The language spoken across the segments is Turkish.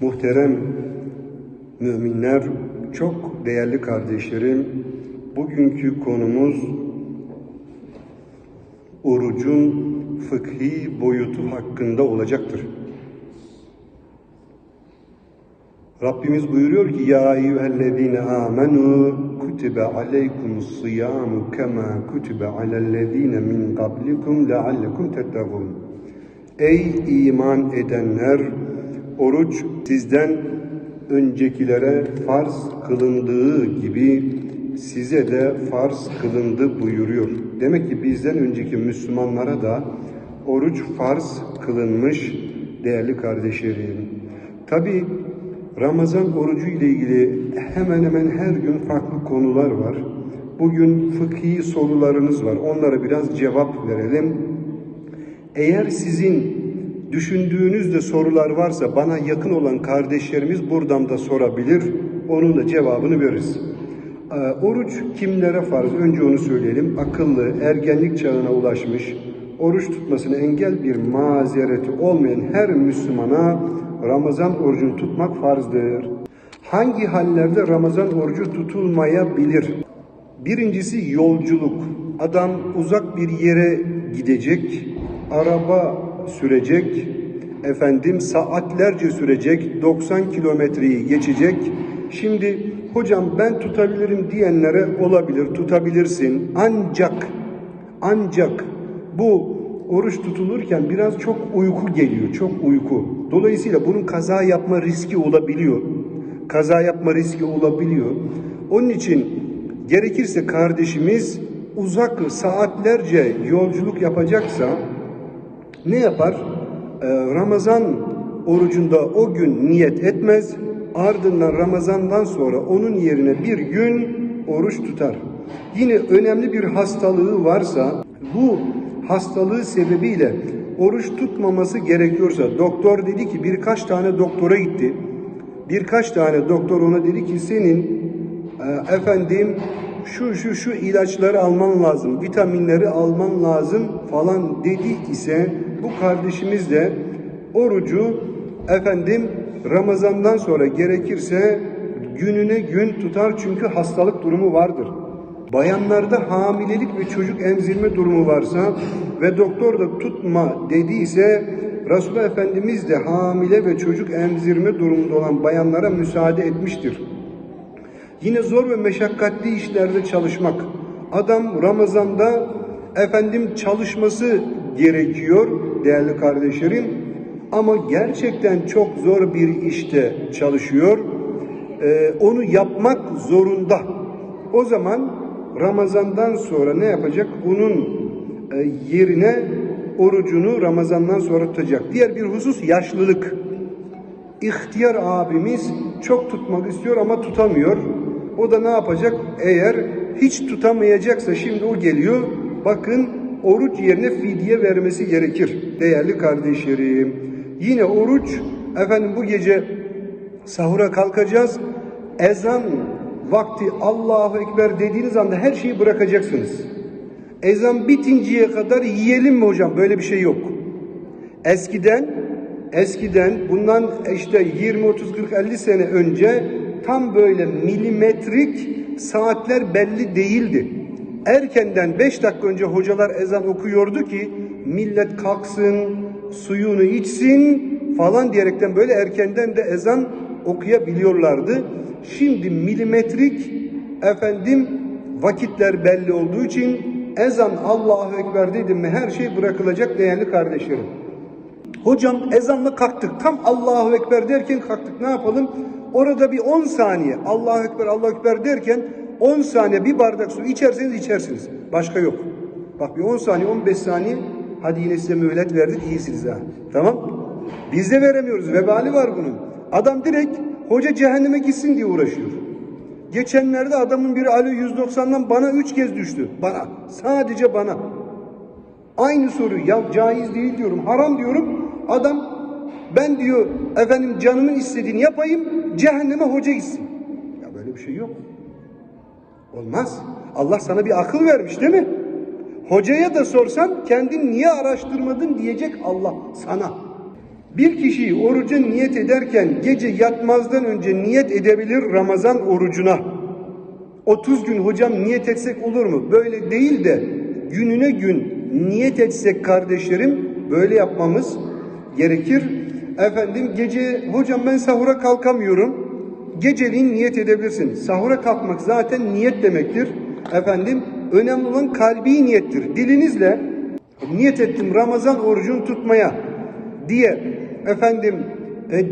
Muhterem müminler, çok değerli kardeşlerim, bugünkü konumuz orucun fıkhi boyutu hakkında olacaktır. Rabbimiz buyuruyor ki ya eyyühellezine amenu kutibe aleykumus siyamu kema kutibe alellezine min qablikum leallekum tettegûn. Ey iman edenler oruç sizden öncekilere farz kılındığı gibi size de farz kılındı buyuruyor. Demek ki bizden önceki Müslümanlara da oruç farz kılınmış değerli kardeşlerim. Tabi Ramazan orucu ile ilgili hemen hemen her gün farklı konular var. Bugün fıkhi sorularınız var. Onlara biraz cevap verelim. Eğer sizin düşündüğünüzde sorular varsa bana yakın olan kardeşlerimiz buradan da sorabilir. Onun da cevabını veririz. Ee, oruç kimlere farz? Önce onu söyleyelim. Akıllı, ergenlik çağına ulaşmış, oruç tutmasına engel bir mazereti olmayan her Müslümana Ramazan orucunu tutmak farzdır. Hangi hallerde Ramazan orucu tutulmayabilir? Birincisi yolculuk. Adam uzak bir yere gidecek, araba sürecek, efendim saatlerce sürecek, 90 kilometreyi geçecek. Şimdi hocam ben tutabilirim diyenlere olabilir, tutabilirsin. Ancak, ancak bu oruç tutulurken biraz çok uyku geliyor, çok uyku. Dolayısıyla bunun kaza yapma riski olabiliyor. Kaza yapma riski olabiliyor. Onun için gerekirse kardeşimiz uzak saatlerce yolculuk yapacaksa ne yapar? Ee, Ramazan orucunda o gün niyet etmez. Ardından Ramazan'dan sonra onun yerine bir gün oruç tutar. Yine önemli bir hastalığı varsa bu hastalığı sebebiyle oruç tutmaması gerekiyorsa doktor dedi ki birkaç tane doktora gitti. Birkaç tane doktor ona dedi ki senin e, efendim şu şu şu ilaçları alman lazım, vitaminleri alman lazım falan dedi ise bu kardeşimiz de orucu efendim Ramazan'dan sonra gerekirse gününe gün tutar çünkü hastalık durumu vardır. Bayanlarda hamilelik ve çocuk emzirme durumu varsa ve doktor da tutma dediyse Resulullah Efendimiz de hamile ve çocuk emzirme durumunda olan bayanlara müsaade etmiştir. Yine zor ve meşakkatli işlerde çalışmak. Adam Ramazan'da efendim çalışması gerekiyor değerli kardeşlerim. Ama gerçekten çok zor bir işte çalışıyor. Ee, onu yapmak zorunda. O zaman Ramazan'dan sonra ne yapacak? Bunun e, yerine orucunu Ramazan'dan sonra tutacak. Diğer bir husus yaşlılık. İhtiyar abimiz çok tutmak istiyor ama tutamıyor. O da ne yapacak? Eğer hiç tutamayacaksa şimdi o geliyor. Bakın oruç yerine fidye vermesi gerekir. Değerli kardeşlerim. Yine oruç efendim bu gece sahura kalkacağız. Ezan vakti Allahu Ekber dediğiniz anda her şeyi bırakacaksınız. Ezan bitinceye kadar yiyelim mi hocam? Böyle bir şey yok. Eskiden eskiden bundan işte 20 30 40 50 sene önce tam böyle milimetrik saatler belli değildi. Erkenden 5 dakika önce hocalar ezan okuyordu ki millet kalksın, suyunu içsin falan diyerekten böyle erkenden de ezan okuyabiliyorlardı. Şimdi milimetrik efendim vakitler belli olduğu için ezan Allahu Ekber dedim mi her şey bırakılacak değerli kardeşlerim. Hocam ezanla kalktık. Tam Allahu Ekber derken kalktık. Ne yapalım? Orada bir 10 saniye Allahu Ekber Allahu Ekber derken 10 saniye bir bardak su içerseniz içersiniz. Başka yok. Bak bir 10 saniye 15 saniye hadi yine size mühlet verdik iyisiniz ha. Tamam? Biz de veremiyoruz. Vebali var bunun. Adam direkt hoca cehenneme gitsin diye uğraşıyor. Geçenlerde adamın biri alo 190'dan bana 3 kez düştü. Bana. Sadece bana. Aynı soruyu ya caiz değil diyorum, haram diyorum. Adam ben diyor efendim canımın istediğini yapayım, cehenneme hoca gitsin. Ya böyle bir şey yok. Olmaz. Allah sana bir akıl vermiş değil mi? Hocaya da sorsan kendin niye araştırmadın diyecek Allah sana. Bir kişi oruca niyet ederken gece yatmazdan önce niyet edebilir Ramazan orucuna. 30 gün hocam niyet etsek olur mu? Böyle değil de gününe gün niyet etsek kardeşlerim böyle yapmamız gerekir. Efendim gece hocam ben sahura kalkamıyorum. Geceliğin niyet edebilirsin. Sahura kalkmak zaten niyet demektir. Efendim önemli olan kalbi niyettir. Dilinizle niyet ettim Ramazan orucunu tutmaya diye efendim e,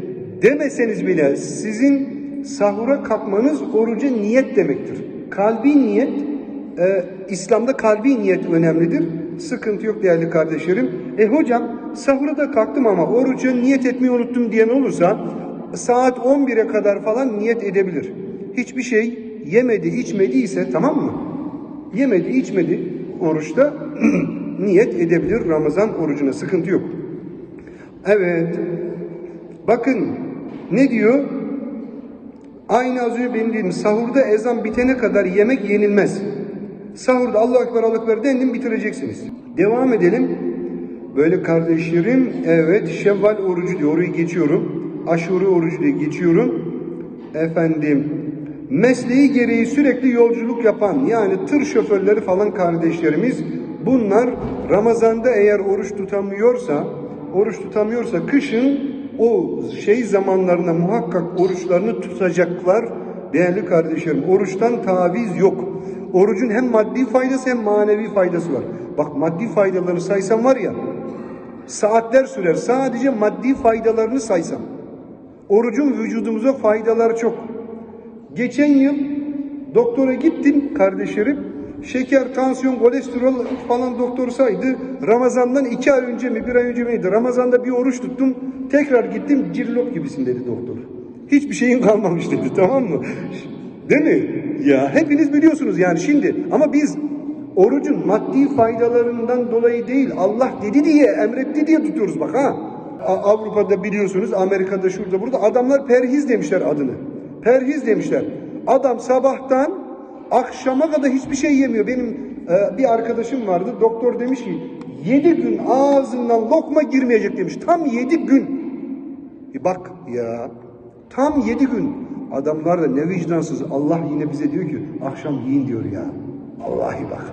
demeseniz bile sizin sahura kalkmanız oruca niyet demektir. Kalbi niyet e, İslam'da kalbi niyet önemlidir. Sıkıntı yok değerli kardeşlerim. E hocam sahura da kalktım ama oruca niyet etmeyi unuttum diyen olursa saat 11'e kadar falan niyet edebilir. Hiçbir şey yemedi içmediyse tamam mı? Yemedi içmedi oruçta niyet edebilir Ramazan orucuna sıkıntı yok. Evet. Bakın ne diyor? Aynı az önce benim sahurda ezan bitene kadar yemek yenilmez. Sahurda Allahu Ekber Allahu Ekber dendim bitireceksiniz. Devam edelim. Böyle kardeşlerim evet Şevval orucu diyor. Orayı geçiyorum. Aşure orucu diye geçiyorum. Efendim mesleği gereği sürekli yolculuk yapan yani tır şoförleri falan kardeşlerimiz bunlar Ramazan'da eğer oruç tutamıyorsa oruç tutamıyorsa kışın o şey zamanlarında muhakkak oruçlarını tutacaklar. Değerli kardeşlerim oruçtan taviz yok. Orucun hem maddi faydası hem manevi faydası var. Bak maddi faydalarını saysam var ya saatler sürer. Sadece maddi faydalarını saysam. Orucun vücudumuza faydaları çok. Geçen yıl doktora gittim kardeşlerim. Şeker, tansiyon, kolesterol falan doktor saydı. Ramazandan iki ay önce mi bir ay önce miydi? Ramazanda bir oruç tuttum. Tekrar gittim cirlop gibisin dedi doktor. Hiçbir şeyin kalmamış dedi tamam mı? Değil mi? Ya hepiniz biliyorsunuz yani şimdi. Ama biz orucun maddi faydalarından dolayı değil Allah dedi diye emretti diye tutuyoruz bak ha. Avrupa'da biliyorsunuz Amerika'da şurada burada adamlar perhiz demişler adını. Perhiz demişler. Adam sabahtan akşama kadar hiçbir şey yemiyor. Benim e, bir arkadaşım vardı. Doktor demiş ki yedi gün ağzından lokma girmeyecek demiş. Tam yedi gün. E bak ya tam yedi gün. Adamlar da ne vicdansız. Allah yine bize diyor ki akşam yiyin diyor ya. Vallahi bak.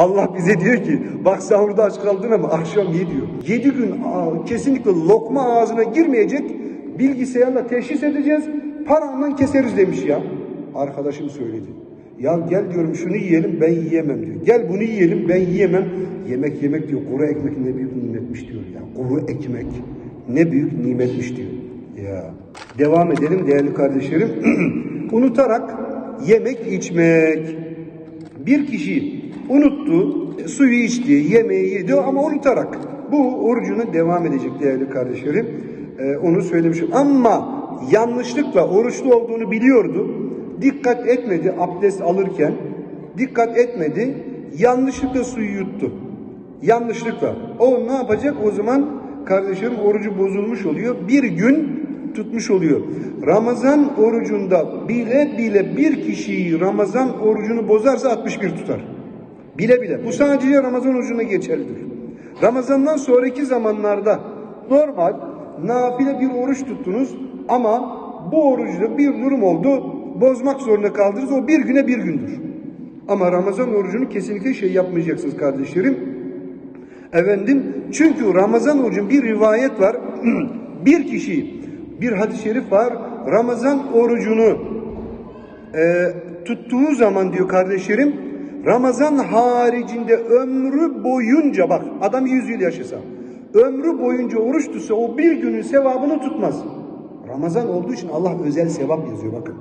Allah bize diyor ki bak sahurda aç kaldın ama akşam ye diyor. Yedi gün kesinlikle lokma ağzına girmeyecek bilgisayarla teşhis edeceğiz. Paranla keseriz demiş ya. Arkadaşım söyledi. Ya gel diyorum şunu yiyelim ben yiyemem diyor. Gel bunu yiyelim ben yiyemem. Yemek yemek diyor. Kuru ekmek ne büyük nimetmiş diyor ya. Kuru ekmek ne büyük nimetmiş diyor. Ya. Devam edelim değerli kardeşlerim. Unutarak yemek içmek. Bir kişi unuttu, suyu içti, yemeği yedi ama unutarak. Bu orucuna devam edecek değerli kardeşlerim. Ee, onu söylemişim. Ama yanlışlıkla oruçlu olduğunu biliyordu. Dikkat etmedi abdest alırken. Dikkat etmedi. Yanlışlıkla suyu yuttu. Yanlışlıkla. O ne yapacak? O zaman kardeşlerim orucu bozulmuş oluyor. Bir gün tutmuş oluyor. Ramazan orucunda bile bile bir kişiyi Ramazan orucunu bozarsa 61 tutar. Bile bile. Bu sadece Ramazan orucuna geçerlidir. Ramazandan sonraki zamanlarda normal nafile bir oruç tuttunuz ama bu orucuda bir durum oldu. Bozmak zorunda kaldınız. O bir güne bir gündür. Ama Ramazan orucunu kesinlikle şey yapmayacaksınız kardeşlerim. Efendim çünkü Ramazan orucun bir rivayet var. bir kişi bir hadis-i şerif var. Ramazan orucunu e, tuttuğu zaman diyor kardeşlerim Ramazan haricinde ömrü boyunca bak adam 100 yıl yaşasa ömrü boyunca oruç tutsa o bir günün sevabını tutmaz. Ramazan olduğu için Allah özel sevap yazıyor bakın.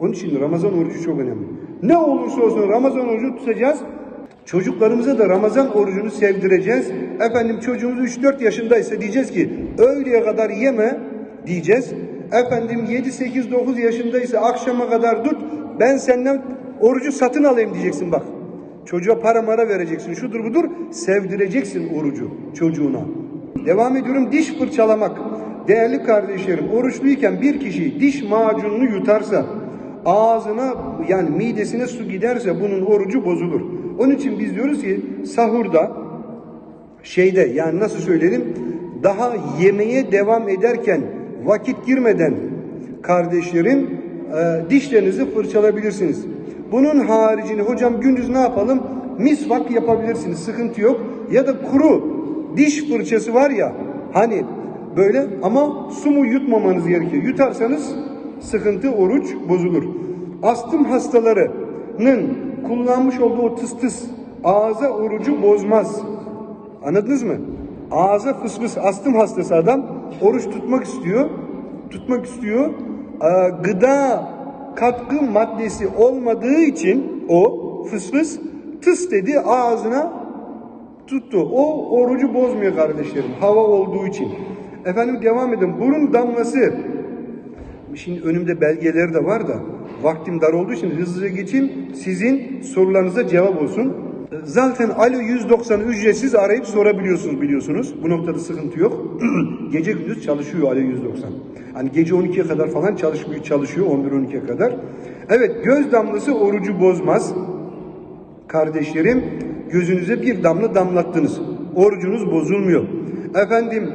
Onun için Ramazan orucu çok önemli. Ne olursa olsun Ramazan orucunu tutacağız. Çocuklarımıza da Ramazan orucunu sevdireceğiz. Efendim çocuğumuz 3-4 yaşındaysa diyeceğiz ki öğleye kadar yeme diyeceğiz. Efendim 7-8-9 yaşındaysa akşama kadar tut. Ben senden orucu satın alayım diyeceksin bak. Çocuğa para mara vereceksin. Şudur budur. Sevdireceksin orucu çocuğuna. Devam ediyorum. Diş fırçalamak. Değerli kardeşlerim oruçluyken bir kişi diş macununu yutarsa ağzına yani midesine su giderse bunun orucu bozulur. Onun için biz diyoruz ki sahurda şeyde yani nasıl söyleyelim daha yemeye devam ederken vakit girmeden kardeşlerim e, dişlerinizi fırçalayabilirsiniz. Bunun haricinde hocam gündüz ne yapalım? Misvak yapabilirsiniz. Sıkıntı yok. Ya da kuru diş fırçası var ya hani böyle ama su mu yutmamanız gerekiyor. Yutarsanız sıkıntı oruç bozulur. Astım hastalarının kullanmış olduğu o tıs tıs ağza orucu bozmaz. Anladınız mı? Ağza fıs fıs astım hastası adam oruç tutmak istiyor. Tutmak istiyor. Ee, gıda katkı maddesi olmadığı için o fıs fıs tıs dedi ağzına tuttu. O orucu bozmuyor kardeşlerim. Hava olduğu için. Efendim devam edin. Burun damlası. Şimdi önümde belgeleri de var da vaktim dar olduğu için hızlıca geçeyim. Sizin sorularınıza cevap olsun. Zaten Alo 190 ücretsiz arayıp sorabiliyorsunuz biliyorsunuz. Bu noktada sıkıntı yok. gece gündüz çalışıyor Alo 190. Hani gece 12'ye kadar falan çalışmıyor, çalışıyor 11-12'ye kadar. Evet göz damlası orucu bozmaz. Kardeşlerim gözünüze bir damla damlattınız. Orucunuz bozulmuyor. Efendim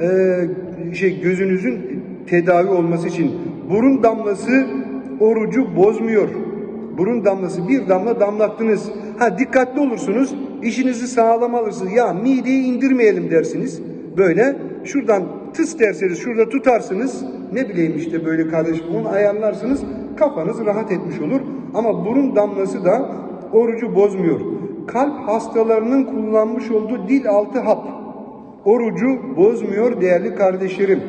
eee, şey gözünüzün tedavi olması için burun damlası orucu bozmuyor. Burun damlası bir damla damlattınız. Ha dikkatli olursunuz. işinizi sağlam alırsınız. Ya mideyi indirmeyelim dersiniz. Böyle şuradan tıs derseniz şurada tutarsınız. Ne bileyim işte böyle kardeşim onu ayarlarsınız. Kafanız rahat etmiş olur. Ama burun damlası da orucu bozmuyor. Kalp hastalarının kullanmış olduğu dil altı hap orucu bozmuyor değerli kardeşlerim.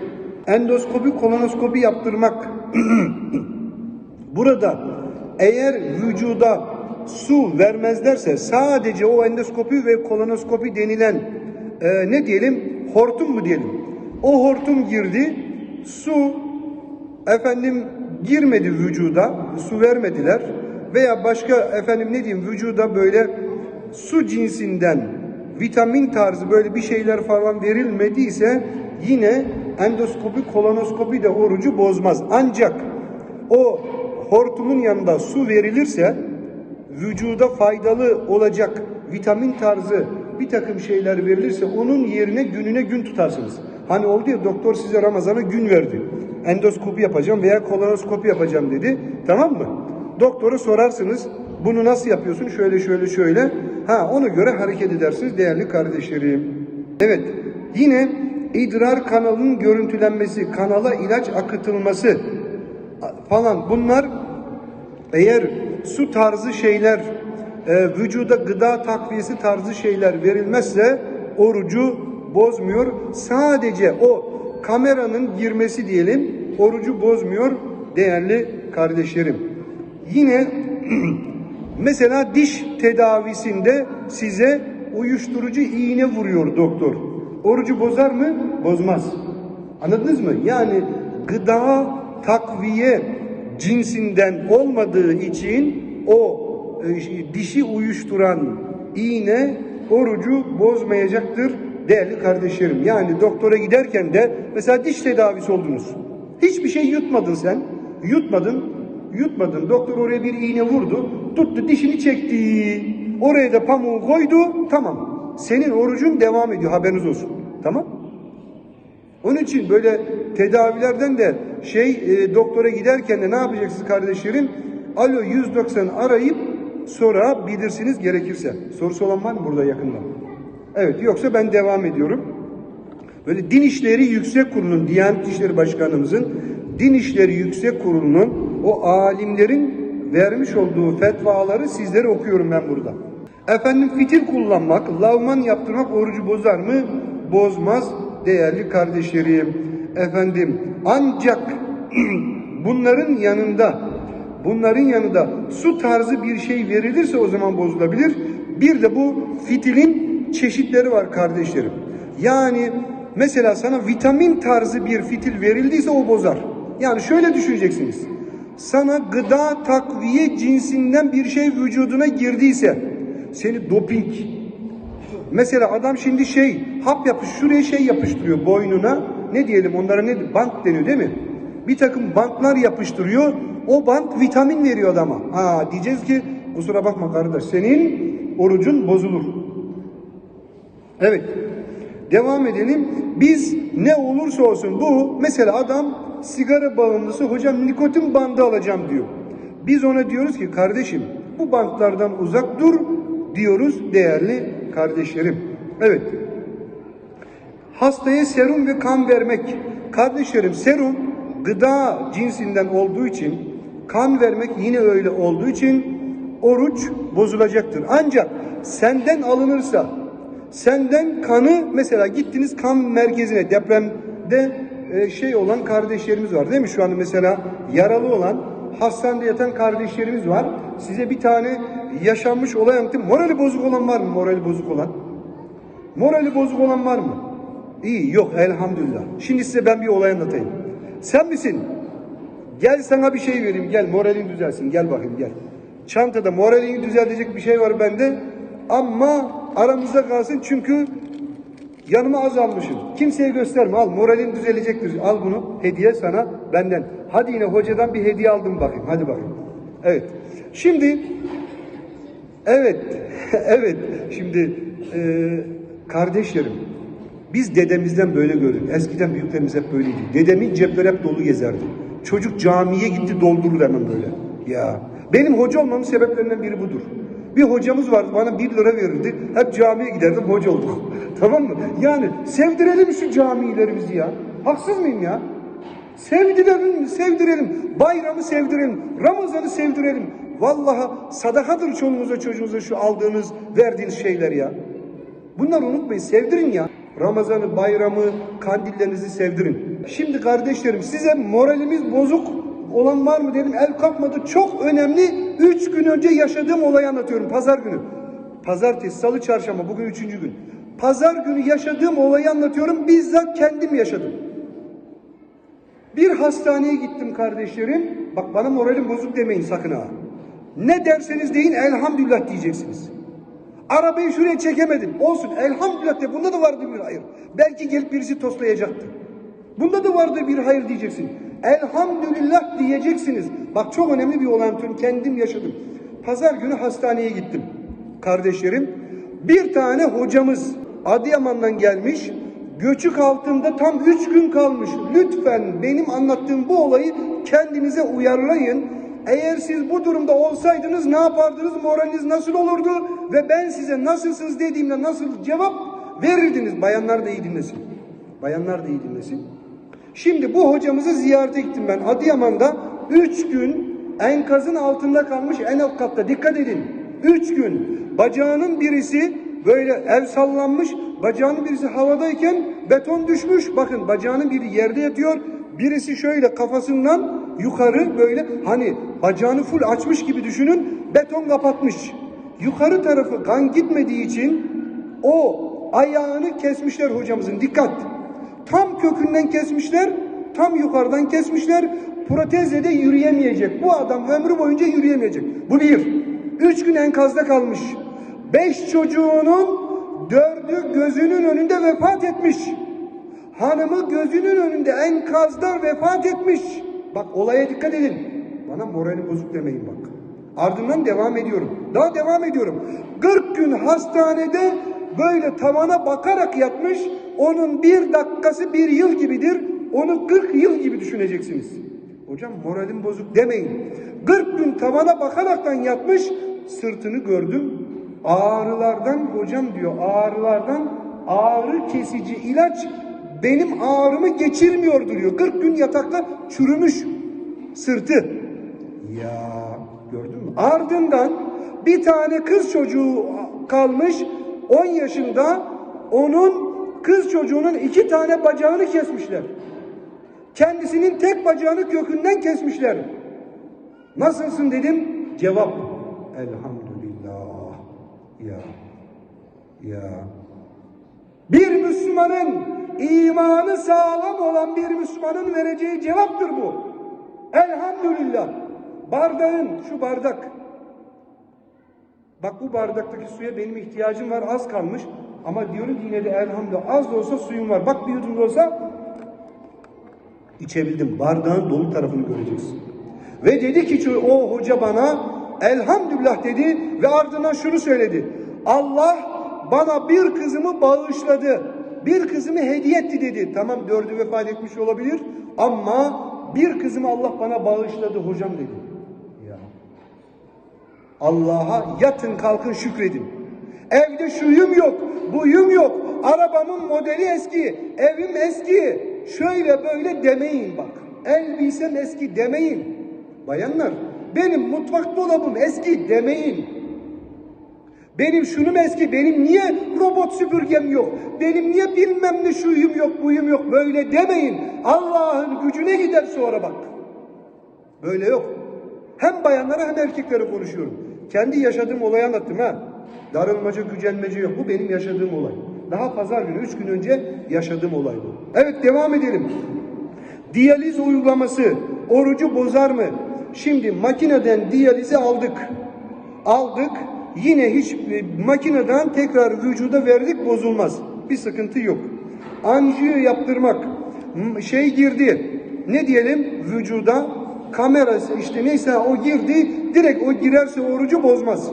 Endoskopi, kolonoskopi yaptırmak. Burada eğer vücuda su vermezlerse sadece o endoskopi ve kolonoskopi denilen e, ne diyelim hortum mu diyelim. O hortum girdi su efendim girmedi vücuda su vermediler veya başka efendim ne diyeyim vücuda böyle su cinsinden vitamin tarzı böyle bir şeyler falan verilmediyse yine endoskopi kolonoskopi de orucu bozmaz. Ancak o hortumun yanında su verilirse vücuda faydalı olacak vitamin tarzı bir takım şeyler verilirse onun yerine gününe gün tutarsınız. Hani oldu ya doktor size Ramazan'a gün verdi. Endoskopi yapacağım veya kolonoskopi yapacağım dedi. Tamam mı? Doktora sorarsınız. Bunu nasıl yapıyorsun? Şöyle şöyle şöyle. Ha ona göre hareket edersiniz değerli kardeşlerim. Evet. Yine idrar kanalının görüntülenmesi, kanala ilaç akıtılması falan bunlar eğer su tarzı şeyler e, vücuda gıda takviyesi tarzı şeyler verilmezse orucu bozmuyor. Sadece o kameranın girmesi diyelim orucu bozmuyor değerli kardeşlerim. Yine mesela diş tedavisinde size uyuşturucu iğne vuruyor doktor. Orucu bozar mı? Bozmaz. Anladınız mı? Yani gıda takviye cinsinden olmadığı için o e, dişi uyuşturan iğne orucu bozmayacaktır değerli kardeşlerim. Yani doktora giderken de mesela diş tedavisi oldunuz. Hiçbir şey yutmadın sen. Yutmadın. Yutmadın. Doktor oraya bir iğne vurdu. Tuttu dişini çekti. Oraya da pamuğu koydu. Tamam. Senin orucun devam ediyor. Haberiniz olsun. Tamam. Onun için böyle tedavilerden de şey e, doktora giderken de ne yapacaksınız kardeşlerim? Alo 190 arayıp sorabilirsiniz gerekirse. Sorusu olan var mı burada yakında? Evet yoksa ben devam ediyorum. Böyle Din İşleri Yüksek Kurulu'nun, Diyanet İşleri Başkanımızın Din İşleri Yüksek Kurulu'nun o alimlerin vermiş olduğu fetvaları sizlere okuyorum ben burada. Efendim fitil kullanmak, lavman yaptırmak orucu bozar mı? Bozmaz değerli kardeşlerim. Efendim ancak bunların yanında bunların yanında su tarzı bir şey verilirse o zaman bozulabilir. Bir de bu fitilin çeşitleri var kardeşlerim. Yani mesela sana vitamin tarzı bir fitil verildiyse o bozar. Yani şöyle düşüneceksiniz. Sana gıda takviye cinsinden bir şey vücuduna girdiyse seni doping Mesela adam şimdi şey hap yapış şuraya şey yapıştırıyor boynuna. Ne diyelim onlara ne bant deniyor değil mi? Bir takım bantlar yapıştırıyor. O bant vitamin veriyor adama. Ha diyeceğiz ki kusura bakma kardeş senin orucun bozulur. Evet. Devam edelim. Biz ne olursa olsun bu mesela adam sigara bağımlısı hocam nikotin bandı alacağım diyor. Biz ona diyoruz ki kardeşim bu bantlardan uzak dur diyoruz değerli kardeşlerim. Evet. Hastaya serum ve kan vermek. Kardeşlerim serum gıda cinsinden olduğu için kan vermek yine öyle olduğu için oruç bozulacaktır. Ancak senden alınırsa senden kanı mesela gittiniz kan merkezine depremde e, şey olan kardeşlerimiz var değil mi? Şu anda mesela yaralı olan hastanede yatan kardeşlerimiz var. Size bir tane yaşanmış olay anlatayım. Morali bozuk olan var mı? Morali bozuk olan. Morali bozuk olan var mı? İyi yok elhamdülillah. Şimdi size ben bir olay anlatayım. Sen misin? Gel sana bir şey vereyim. Gel moralin düzelsin. Gel bakayım gel. Çantada moralini düzeltecek bir şey var bende. Ama aramızda kalsın çünkü yanıma az almışım. Kimseye gösterme. Al moralin düzelecektir. Al bunu. Hediye sana benden. Hadi yine hocadan bir hediye aldım bakayım. Hadi bakayım. Evet. Şimdi Evet, evet. Şimdi e, kardeşlerim, biz dedemizden böyle gördük. Eskiden büyüklerimiz hep böyleydi. Dedemin cepleri hep dolu gezerdi. Çocuk camiye gitti doldurur hemen böyle. Ya benim hoca olmamın sebeplerinden biri budur. Bir hocamız vardı bana bir lira verirdi. Hep camiye giderdim hoca olduk. tamam mı? Yani sevdirelim şu camilerimizi ya. Haksız mıyım ya? Sevdirelim, sevdirelim. Bayramı sevdirelim. Ramazan'ı sevdirelim. Vallahi sadakadır çoluğunuza çocuğunuza şu aldığınız, verdiğiniz şeyler ya. Bunları unutmayın, sevdirin ya. Ramazan'ı, bayramı, kandillerinizi sevdirin. Şimdi kardeşlerim size moralimiz bozuk olan var mı dedim. El kalkmadı. Çok önemli. Üç gün önce yaşadığım olayı anlatıyorum. Pazar günü. Pazartesi, salı, çarşamba. Bugün üçüncü gün. Pazar günü yaşadığım olayı anlatıyorum. Bizzat kendim yaşadım. Bir hastaneye gittim kardeşlerim. Bak bana moralim bozuk demeyin sakın ha. Ne derseniz deyin elhamdülillah diyeceksiniz. Arabayı şuraya çekemedim. Olsun elhamdülillah de bunda da vardı bir hayır. Belki gelip birisi toslayacaktı. Bunda da vardı bir hayır diyeceksin. Elhamdülillah diyeceksiniz. Bak çok önemli bir olay anlatıyorum. Kendim yaşadım. Pazar günü hastaneye gittim. Kardeşlerim. Bir tane hocamız Adıyaman'dan gelmiş. Göçük altında tam üç gün kalmış. Lütfen benim anlattığım bu olayı kendinize uyarlayın. Eğer siz bu durumda olsaydınız ne yapardınız? Moraliniz nasıl olurdu? Ve ben size nasılsınız dediğimde nasıl cevap verirdiniz? Bayanlar da iyi dinlesin. Bayanlar da iyi dinlesin. Şimdi bu hocamızı ziyarete gittim ben. Adıyaman'da üç gün enkazın altında kalmış en alt katta. Dikkat edin. Üç gün. Bacağının birisi böyle el sallanmış. Bacağının birisi havadayken beton düşmüş. Bakın bacağının biri yerde yatıyor. Birisi şöyle kafasından yukarı böyle hani bacağını full açmış gibi düşünün. Beton kapatmış. Yukarı tarafı kan gitmediği için o ayağını kesmişler hocamızın. Dikkat. Tam kökünden kesmişler. Tam yukarıdan kesmişler. Protezle de yürüyemeyecek. Bu adam ömrü boyunca yürüyemeyecek. Bu bir. Üç gün enkazda kalmış. Beş çocuğunun dördü gözünün önünde vefat etmiş. Hanımı gözünün önünde enkazda vefat etmiş. Bak olaya dikkat edin. Bana morali bozuk demeyin bak. Ardından devam ediyorum. Daha devam ediyorum. 40 gün hastanede böyle tavana bakarak yatmış. Onun bir dakikası bir yıl gibidir. Onu 40 yıl gibi düşüneceksiniz. Hocam moralim bozuk demeyin. 40 gün tavana bakaraktan yatmış. Sırtını gördüm. Ağrılardan hocam diyor ağrılardan ağrı kesici ilaç benim ağrımı geçirmiyor diyor. 40 gün yatakta çürümüş sırtı. Ya gördün mü? Ardından bir tane kız çocuğu kalmış 10 yaşında onun kız çocuğunun iki tane bacağını kesmişler. Kendisinin tek bacağını kökünden kesmişler. Nasılsın dedim. Cevap. Elhamdülillah. Ya. Ya. Bir Müslümanın imanı sağlam olan bir Müslümanın vereceği cevaptır bu. Elhamdülillah. Bardağın şu bardak. Bak bu bardaktaki suya benim ihtiyacım var az kalmış. Ama diyorum ki yine de elhamdülillah az da olsa suyum var. Bak bir yudum da olsa içebildim. Bardağın dolu tarafını göreceksin. Ve dedi ki o hoca bana elhamdülillah dedi ve ardından şunu söyledi. Allah bana bir kızımı bağışladı. bir kızımı hediye etti dedi. Tamam dördü vefat etmiş olabilir ama bir kızımı Allah bana bağışladı hocam dedi. Ya. Allah'a yatın kalkın şükredin. Evde şuyum yok, buyum yok, arabamın modeli eski, evim eski. Şöyle böyle demeyin bak. Elbisem eski demeyin. Bayanlar benim mutfak dolabım eski demeyin. Benim şunum eski, benim niye robot süpürgem yok, benim niye bilmem ne şuyum yok, buyum yok böyle demeyin. Allah'ın gücüne gider sonra bak. Böyle yok. Hem bayanlara hem erkeklere konuşuyorum. Kendi yaşadığım olayı anlattım ha. Darılmaca, gücenmece yok. Bu benim yaşadığım olay. Daha pazar günü, üç gün önce yaşadığım olay bu. Evet devam edelim. Diyaliz uygulaması orucu bozar mı? Şimdi makineden diyalizi aldık. Aldık. Yine hiç e, makineden tekrar vücuda verdik bozulmaz. Bir sıkıntı yok. Anjiyo yaptırmak şey girdi. Ne diyelim vücuda kamerası işte neyse o girdi direkt o girerse orucu bozmaz.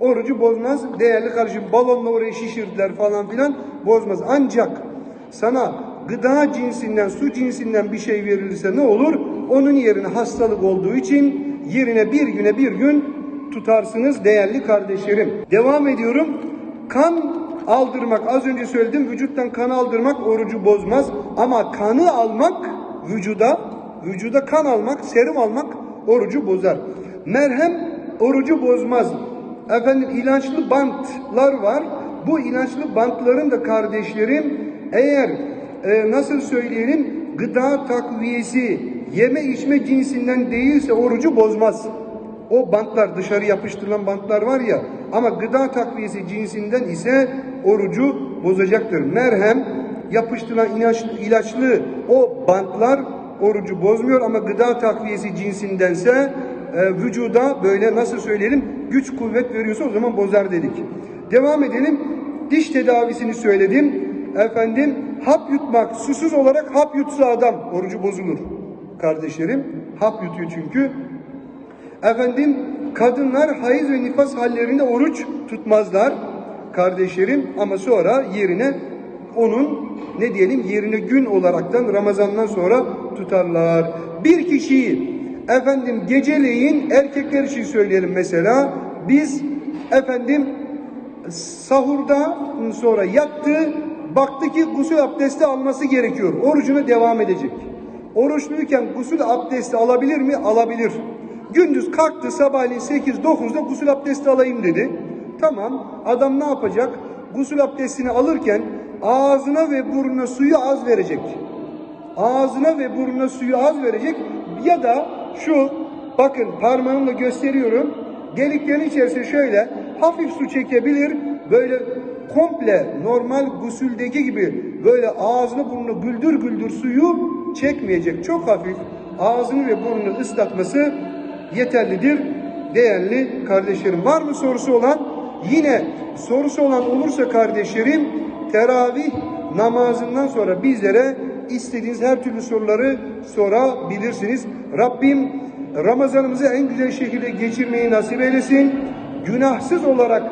Orucu bozmaz. Değerli kardeşim balonla oraya şişirdiler falan filan bozmaz. Ancak sana gıda cinsinden, su cinsinden bir şey verilirse ne olur? Onun yerine hastalık olduğu için yerine bir güne bir gün tutarsınız değerli kardeşlerim. Devam ediyorum. Kan aldırmak az önce söyledim vücuttan kan aldırmak orucu bozmaz ama kanı almak vücuda vücuda kan almak, serum almak orucu bozar. Merhem orucu bozmaz. Efendim ilaçlı bantlar var. Bu ilaçlı bantların da kardeşlerim eğer e, nasıl söyleyelim gıda takviyesi yeme içme cinsinden değilse orucu bozmaz. O bantlar dışarı yapıştırılan bantlar var ya ama gıda takviyesi cinsinden ise orucu bozacaktır. Merhem yapıştırılan ilaçlı, ilaçlı o bantlar orucu bozmuyor ama gıda takviyesi cinsindense e, vücuda böyle nasıl söyleyelim güç kuvvet veriyorsa o zaman bozar dedik. Devam edelim. Diş tedavisini söyledim. Efendim hap yutmak susuz olarak hap yutsa adam orucu bozulur. Kardeşlerim hap yutuyor çünkü. Efendim kadınlar hayız ve nifas hallerinde oruç tutmazlar kardeşlerim ama sonra yerine onun ne diyelim yerine gün olaraktan Ramazan'dan sonra tutarlar. Bir kişiyi efendim geceleyin erkekler için söyleyelim mesela biz efendim sahurda sonra yattı baktı ki gusül abdesti alması gerekiyor. Orucuna devam edecek. Oruçluyken gusül abdesti alabilir mi? Alabilir. Gündüz kalktı sabahleyin 8-9'da gusül abdesti alayım dedi. Tamam adam ne yapacak? Gusül abdestini alırken ağzına ve burnuna suyu az verecek. Ağzına ve burnuna suyu az verecek ya da şu bakın parmağımla gösteriyorum. Deliklerin içerisine şöyle hafif su çekebilir. Böyle komple normal gusüldeki gibi böyle ağzını burnunu güldür güldür suyu çekmeyecek. Çok hafif ağzını ve burnunu ıslatması yeterlidir. Değerli kardeşlerim var mı sorusu olan? Yine sorusu olan olursa kardeşlerim teravih namazından sonra bizlere istediğiniz her türlü soruları sorabilirsiniz. Rabbim Ramazanımızı en güzel şekilde geçirmeyi nasip eylesin. Günahsız olarak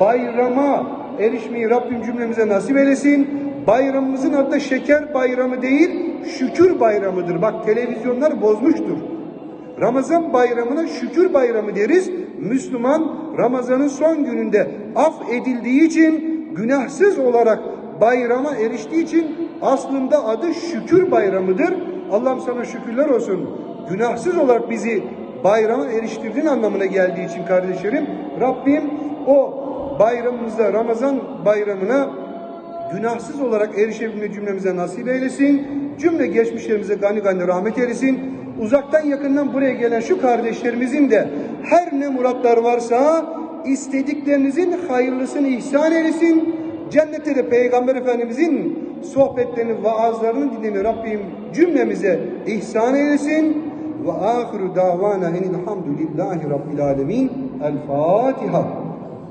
bayrama erişmeyi Rabbim cümlemize nasip eylesin. Bayramımızın adı şeker bayramı değil, şükür bayramıdır. Bak televizyonlar bozmuştur. Ramazan bayramına şükür bayramı deriz. Müslüman Ramazan'ın son gününde af edildiği için günahsız olarak bayrama eriştiği için aslında adı şükür bayramıdır. Allah'ım sana şükürler olsun. Günahsız olarak bizi bayrama eriştirdiğin anlamına geldiği için kardeşlerim Rabbim o bayramımızda Ramazan bayramına günahsız olarak erişebilme cümlemize nasip eylesin. Cümle geçmişlerimize gani gani rahmet eylesin. Uzaktan yakından buraya gelen şu kardeşlerimizin de her ne muratlar varsa istediklerinizin hayırlısını ihsan eylesin. Cennette de Peygamber Efendimizin sohbetlerini, vaazlarını dinlemeyi Rabbim cümlemize ihsan eylesin. Ve ahiru davana enilhamdülillahi rabbil alemin. El Fatiha.